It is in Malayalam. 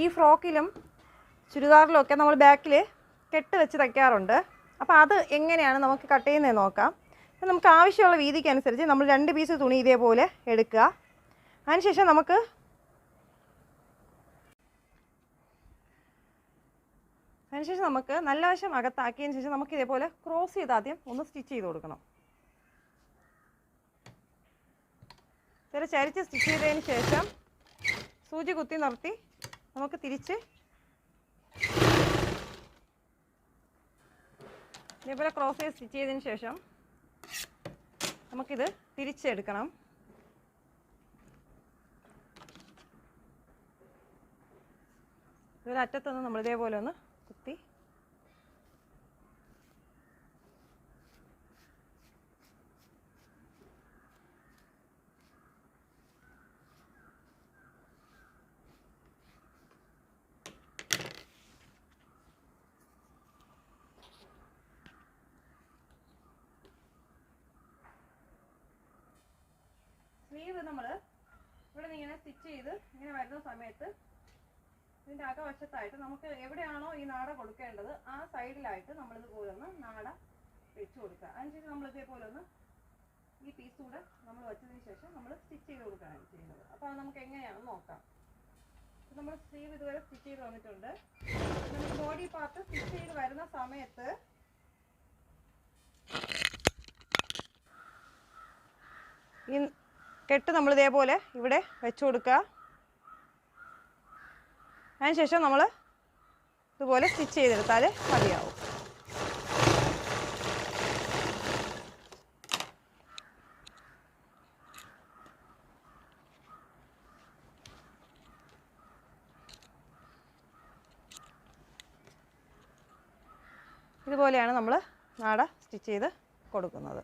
ഈ ഫ്രോക്കിലും ചുരിദാറിലും ഒക്കെ നമ്മൾ ബാക്കിൽ കെട്ട് വെച്ച് തയ്ക്കാറുണ്ട്. അപ്പോൾ അത് എങ്ങനെയാണ് നമുക്ക് കട്ട് ചെയ്യുന്നത് നോക്കാം. നമുക്ക് ആവശ്യമുള്ള വീതിക്ക് അനുസരിച്ച് നമ്മൾ രണ്ട് പീസ് തുണി ഇതേപോലെ എടുക്കുക. അതിനുശേഷം നമുക്ക് അതിനുശേഷം നമുക്ക് നല്ല വശം അകത്താക്കിയതിന് ശേഷം നമുക്ക് ഇതേപോലെ ക്രോസ് ചെയ്ത് ആദ്യം ഒന്ന് സ്റ്റിച്ച് ചെയ്ത് കൊടുക്കണം. ഇതുവരെ ചരിച്ച് സ്റ്റിച്ച് ചെയ്തതിന് ശേഷം സൂചി കുത്തി നിർത്തി നമുക്ക് തിരിച്ച് ഇതേപോലെ ക്രോസ് ചെയ്ത് സ്റ്റിച്ച് ചെയ്തതിന് ശേഷം നമുക്കിത് തിരിച്ചെടുക്കണം. ഇതൊരു അറ്റത്തൊന്ന് നമ്മളിതേപോലെ ഒന്ന് കുത്തി സ്ലീവ് നമ്മൾ ഇവിടെ നിന്ന് ഇങ്ങനെ സ്റ്റിച്ച് ചെയ്ത് ഇങ്ങനെ വരുന്ന സമയത്ത് ഇതിന്റെ അകവശത്തായിട്ട് നമുക്ക് എവിടെയാണോ ഈ നാട കൊടുക്കേണ്ടത് ആ സൈഡിലായിട്ട് നമ്മളിതുപോലെ ഒന്ന് നാട വെച്ച് കൊടുക്കുക. അതിനുശേഷം നമ്മൾ ഇതേപോലെ ഒന്ന് ഈ പീസ് കൂടെ നമ്മൾ വെച്ചതിന് ശേഷം നമ്മൾ സ്റ്റിച്ച് ചെയ്ത് കൊടുക്കുകയാണ് ചെയ്യുന്നത്. അപ്പോൾ അത് നമുക്ക് എങ്ങനെയാണെന്ന് നോക്കാം. നമ്മൾ സ്ലീവ് ഇതുവരെ സ്റ്റിച്ച് ചെയ്ത് വന്നിട്ടുണ്ട്. നമ്മൾ ബോഡി പാർട്ട് സ്റ്റിച്ച് ചെയ്ത് വരുന്ന സമയത്ത് ഈ കെട്ട് നമ്മൾ ഇതേപോലെ ഇവിടെ വെച്ച് കൊടുക്കുക. അതിനുശേഷം നമ്മൾ ഇതുപോലെ സ്റ്റിച്ച് ചെയ്തെടുത്താൽ മതിയാവും. ഇതുപോലെയാണ് നമ്മൾ നാട സ്റ്റിച്ച് ചെയ്ത് കൊടുക്കുന്നത്.